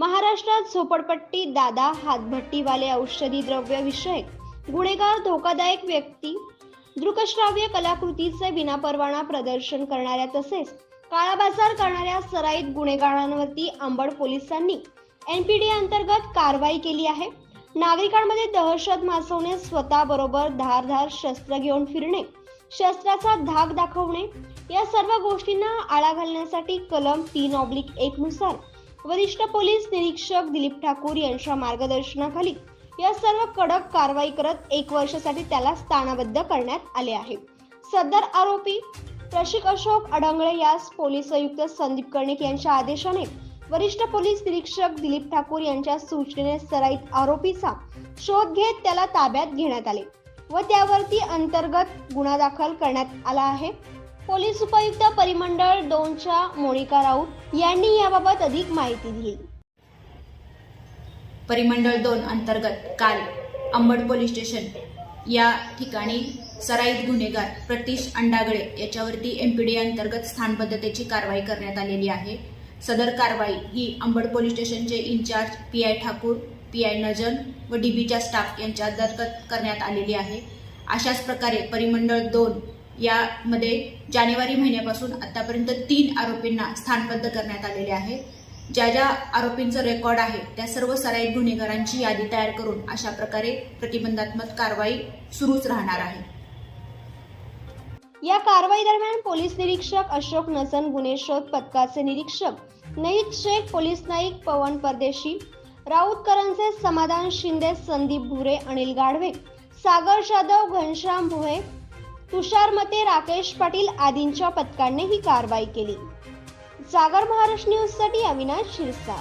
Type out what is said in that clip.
महाराष्ट्रात झोपडपट्टी दादा हातभट्टीवाले औषधी द्रव्य विषयक गुन्हेगार धोकादायक व्यक्ती दृकश्राव्य कलाकृतीचे विनापरवाना प्रदर्शन करणाऱ्या तसेच काळाबाजार करणाऱ्या सराईत गुन्हेगारांवरती अंबड पोलिसांनी एनपीडी अंतर्गत कारवाई केली आहे. नागरिकांमध्ये दहशत मासवणे स्वतःबरोबर धारधार शस्त्र घेऊन फिरणे शस्त्राचा धाक दाखवणे या सर्व गोष्टींना आळा घालण्यासाठी कलम तीन ऑब्लिक एक नुसार वरिष्ठ पोलीस निरीक्षक दिलीप ठाकूर यांच्या मार्गदर्शनाखाली या सर्व कडक कारवाई करत एक वर्षासाठी त्याला स्थानाबद्ध करण्यात आले आहे. सदर आरोपी प्रशिक अशोक अडंगळे यास पोलीस आयुक्त संदीप कर्णिक यांच्या आदेशाने वरिष्ठ पोलीस निरीक्षक दिलीप ठाकूर यांच्या सूचनेने सराईत आरोपीचा शोध घेत त्याला ताब्यात घेण्यात आले व त्यावरती अंतर्गत गुन्हा दाखल करण्यात आला आहे. पोलीस उपायुक्त परिमंडळ दोनच्या मोनिका राऊत यांनी याबाबत अधिक माहिती दिली. परिमंडळ दोन अंतर्गत काल अंबड पोलीस स्टेशन या ठिकाणी सराईत गुन्हेगार प्रतीश अंडागळे याच्यावरती एमपीडी अंतर्गत स्थानबद्धतेची कारवाई करण्यात आलेली आहे. सदर कारवाई ही अंबड पोलीस स्टेशनचे incharge P I Thakur P I Najan व डीबीच्या स्टाफ यांच्या अंतर्गत करण्यात आलेली आहे. अशाच प्रकारे परिमंडळ दोन यामध्ये जानेवारी महिन्यापासून आतापर्यंत तीन आरोपींना स्थानबद्ध करण्यात आलेले आहे. ज्या ज्या आरोपींचं रेकॉर्ड आहे त्या सर्व सराईत गुन्हेगारांची यादी तयार करून अशा प्रकारे प्रतिबंधात्मक कारवाई सुरूच राहणार आहे. या कारवाई दरम्यान पोलीस निरीक्षक अशोक नसन गुन्हे शोध पथकाचे निरीक्षक नईद शेख पोलीस नाईक पवन परदेशी राऊत करंजे समाधान शिंदे संदीप भुरे अनिल गाढवे सागर जाधव घनश्याम भुहे तुषार मते राकेश पाटील आदींच्या पथकाने ही कारवाई केली. जागर महाराष्ट्र न्यूजसाठी अविनाश शिरसा